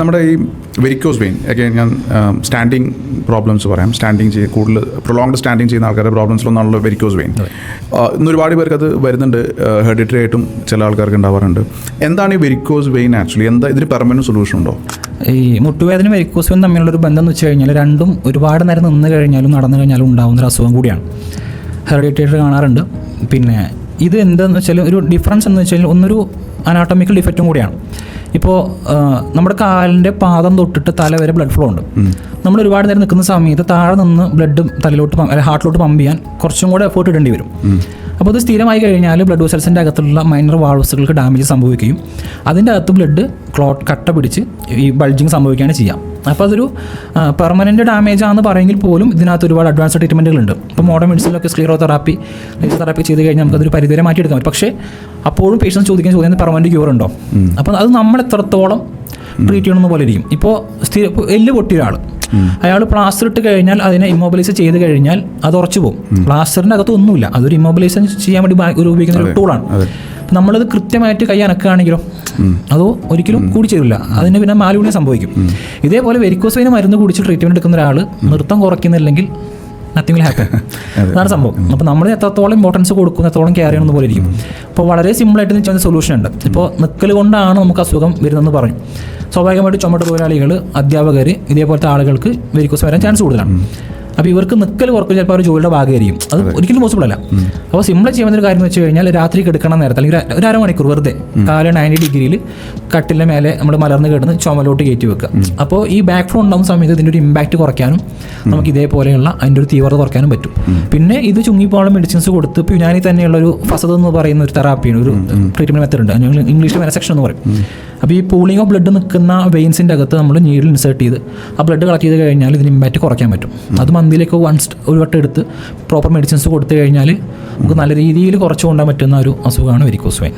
നമ്മുടെ ഈ varicose vein ഒക്കെ ഞാൻ സ്റ്റാൻഡിങ് പ്രോബ്ലംസ് പറയാം. സ്റ്റാൻഡിങ് ചെയ്ത് കൂടുതൽ പ്രൊലോങ്ഡ് സ്റ്റാൻഡിങ് ചെയ്യുന്ന ആൾക്കാരുടെ പ്രോബ്ലംസിലൊന്നാണല്ലോ വെരിക്കോസ് വെയിൻ ഇന്ന് ഒരുപാട് പേർക്ക് അത് വരുന്നുണ്ട്. ഹെഡിറ്ററി ആയിട്ടും ചില ആൾക്കാർക്ക് ഉണ്ടാവാറുണ്ട്. എന്താണ് ഈ വെരിക്കോസ് വെയിൻ ആക്ച്വലി എന്താ ഇതിന് പെർമനന്റ് സൊല്യൂഷൻ ഉണ്ടോ? ഈ മുട്ടുവേദന വെരിക്കോസ് തമ്മിലുള്ള ഒരു ബന്ധം എന്ന് വെച്ച് കഴിഞ്ഞാൽ രണ്ടും ഒരുപാട് നേരം നിന്ന് കഴിഞ്ഞാലും നടന്നു കഴിഞ്ഞാലും ഉണ്ടാകുന്ന ഒരു അസുഖം കൂടിയാണ്. ഹെറിഡിറ്റേറ്റർ കാണാറുണ്ട്. പിന്നെ ഇത് എന്താണെന്ന് വെച്ചാൽ ഒരു ഡിഫറൻസ് എന്ന് വെച്ചാൽ ഒന്നൊരു അനാട്ടമിക്കൽ ഡിഫക്റ്റും കൂടിയാണ്. ഇപ്പോൾ നമ്മുടെ കാലിന്റെ പാദം തൊട്ടിട്ട് തല വരെ ബ്ലഡ് ഫ്ലോ ഉണ്ട്. നമ്മൾ ഒരുപാട് നേരം നിൽക്കുന്ന സമയത്ത് താഴെ നിന്ന് ബ്ലഡ് തലയിലോട്ട് അല്ലെങ്കിൽ ഹാർട്ടിലോട്ട് പമ്പ് ചെയ്യാൻ കുറച്ചും കൂടെ എഫേർട്ട് ഇടേണ്ടി വരും. അപ്പോൾ അത് സ്ഥിരമായി കഴിഞ്ഞാൽ ബ്ലഡ് വെസൽസിന്റെ അകത്തുള്ള മൈനർ വാൾവസുകൾക്ക് ഡാമേജ് സംഭവിക്കുകയും അതിന്റെ അകത്ത് ബ്ലഡ് ക്ലോട്ട് കട്ട പിടിച്ച് ഈ ബൾജിങ് സംഭവിക്കുകയാണ് ചെയ്യാം. അപ്പോൾ അതൊരു പെർമനന്റ് ഡാമേജ് ആണെന്ന് പറയുമെങ്കിൽ പോലും ഇതിനകത്ത് ഒരുപാട് അഡ്വാൻസ് ട്രീറ്റ്മെന്റുകളുണ്ട് ഇപ്പോൾ മോഡേൺ മെഡിസിനിലൊക്കെ സ്ക്ലീറോ തെറാപ്പി ലേസർ തെറാപ്പി ചെയ്ത് കഴിഞ്ഞാൽ നമുക്കതൊരു പരിധിവരെ മാറ്റിയെടുക്കാം പറ്റും. പക്ഷേ അപ്പോഴും പേഷ്യൻസ് ചോദിക്കുന്ന ചോദ്യം പെർമനന്റ് ക്യൂർ ഉണ്ടോ? അപ്പോൾ അത് നമ്മൾ എത്രത്തോളം ട്രീറ്റ് ചെയ്യണമെന്ന് പോലെ ഇരിക്കും. ഇപ്പോൾ സ്ഥിര എല്ല് പൊട്ടിയ ഒരാൾ അയാൾ പ്ലാസ്റ്റർ ഇട്ട് കഴിഞ്ഞാൽ അതിനെ ഇമ്മോബിലൈസ് ചെയ്ത് കഴിഞ്ഞാൽ അത് ഉറച്ചു പോകും. പ്ലാസ്റ്ററിന്റെ അകത്ത് ഒന്നുമില്ല. അതൊരു ഇമ്മോബിലൈസ് ചെയ്യാൻ വേണ്ടി ഒരു ഉപയോഗിക്കുന്ന ഒരു ടൂളാണ് നമ്മളത് കൃത്യമായിട്ട് കൈ അനക്കുകയാണെങ്കിലോ അതോ ഒരിക്കലും കൂടി ചേരില്ല. അതിന് പിന്നെ മാലിന്യം സംഭവിക്കും. ഇതേപോലെ വെരിക്കോസൈന് മരുന്ന് കുടിച്ച് ട്രീറ്റ്മെന്റ് എടുക്കുന്ന ഒരാൾ നൃത്തം കുറയ്ക്കുന്നില്ലെങ്കിൽ നത്തിങ് വിൽ ഹാപ്പൻ അതാണ് സംഭവം. അപ്പോൾ നമ്മൾ എത്രത്തോളം ഇമ്പോർട്ടൻസ് കൊടുക്കും എത്രത്തോളം കെയർ ചെയ്യണമെന്ന് പോലെ ഇരിക്കും അപ്പോൾ വളരെ സിമ്പിളായിട്ട് ചെയ്യുന്ന സൊല്യൂഷൻ ഉണ്ട്. ഇപ്പോൾ നിൽക്കൽ കൊണ്ടാണ് നമുക്ക് അസുഖം വരുന്നതെന്ന് പറഞ്ഞു സ്വാഭാവികമായിട്ട് ചുമട്ട് തൊഴിലാളികൾ അധ്യാപകർ ഇതേപോലത്തെ ആളുകൾക്ക് വെരിക്കോസ് വരാൻ ചാൻസ് കൂടുതലാണ്. അപ്പോൾ ഇവർക്ക് നിൽക്കൽ കുറക്കും ചിലപ്പോൾ അവർ ജോലിയുടെ ഭാഗമായിരിക്കും. അത് ഒരിക്കലും പോസിബിൾ അല്ല. അപ്പോൾ സിമ്പിൾ ചെയ്യുന്ന ഒരു കാര്യം എന്ന് വെച്ച് കഴിഞ്ഞാൽ രാത്രി കിടക്കണം നേരത്തെ അല്ലെങ്കിൽ ഒരു- അരമണിക്കൂർ വെറുതെ കാൽ നയന്റി ഡിഗ്രിയിൽ കട്ടിലെ മേലെ നമ്മൾ മലർന്ന് കിടന്ന് ചുമലോട്ട് കയറ്റി വെക്കുക. അപ്പോൾ ഈ ബാക്ക് ഫ്ലോ ഉണ്ടാകുന്ന സമയത്ത് ഇതിന്റെ ഒരു ഇമ്പാക്റ്റ് കുറയ്ക്കാനും നമുക്ക് ഇതേപോലെയുള്ള അതിന്റെ ഒരു തീവ്രത കുറയ്ക്കാനും പറ്റും. പിന്നെ ഇത് ചുങ്ങിപ്പോളം മെഡിസിൻസ് കൊടുത്ത് ഇപ്പോൾ യുനാനി തന്നെയുള്ള ഒരു ഫസദ് എന്ന് പറയുന്ന ഒരു തെറാപ്പിയാണ് ഒരു ട്രീറ്റ്മെന്റ് മെത്തഡ് ഉണ്ട്. ഞങ്ങൾ ഇംഗ്ലീഷിൽ മെനസെക്ഷൻ എന്ന് പറയും. അപ്പോൾ ഈ പൂളിംഗ് ഓഫ് ബ്ലഡ് നിൽക്കുന്ന വെയിൻസിന്റെ അകത്ത് നമ്മൾ നീഡിൽ ഇൻസേർട്ട് ചെയ്ത് ആ ബ്ലഡ് കളക്ട് ചെയ്ത് കഴിഞ്ഞാൽ ഇതിന് ഇമ്പാക്റ്റ് കുറയ്ക്കാൻ പറ്റും. അത് മന്തിലേക്ക് വൺസ് ഒരു വട്ടം എടുത്ത് പ്രോപ്പർ മെഡിസിൻസ് കൊടുത്തു കഴിഞ്ഞാൽ നമുക്ക് നല്ല രീതിയിൽ കുറച്ച് കൊണ്ടുപോകാൻ പറ്റുന്ന ഒരു അസുഖമാണ് വെരിക്കോസ് വെയിൻ